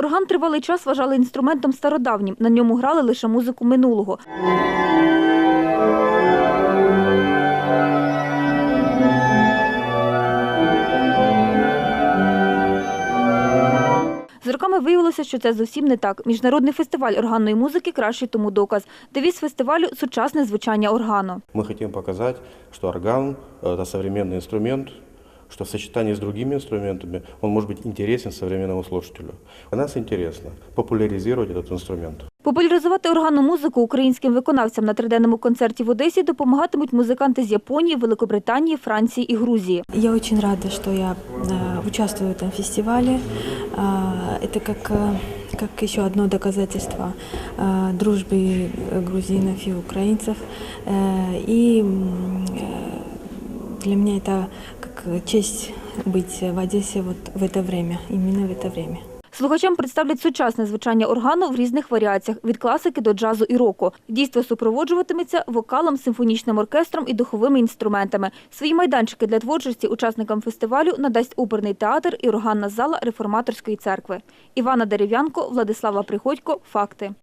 Орган тривалий час вважали інструментом стародавнім. На ньому грали лише музику минулого. З роками виявилося, що це зовсім не так. Міжнародний фестиваль органної музики кращий тому доказ. Девіз фестивалю сучасне звучання органу. Мы хотим показать, что орган – это современный инструмент, что в сочетании с другими инструментами он может быть интересен современному слушателю. А нас интересно популяризировать этот инструмент. Популяризувати органну музику українським виконавцям на триденному концерті в Одесі допомагатимуть музиканти з Японії, Великобританії, Франції і Грузії. Я очень рада, что я э, участвую в этом фестивале. А, Это как, э, как еще одно доказательство э, дружбы э, грузинов и украинцев. Э, И м, э, для меня это как честь быть в Одессе вот в это время, именно в это время. Слухачам представлять сучасне звучання органу в різних варіаціях від класики до джазу і року. Дійство супроводжуватиметься вокалом, симфонічним оркестром і духовими інструментами. Свої майданчики для творчості учасникам фестивалю надасть оперний театр і органна зала реформаторської церкви. Івана Дерев'янко, Владислава Приходько. Факти.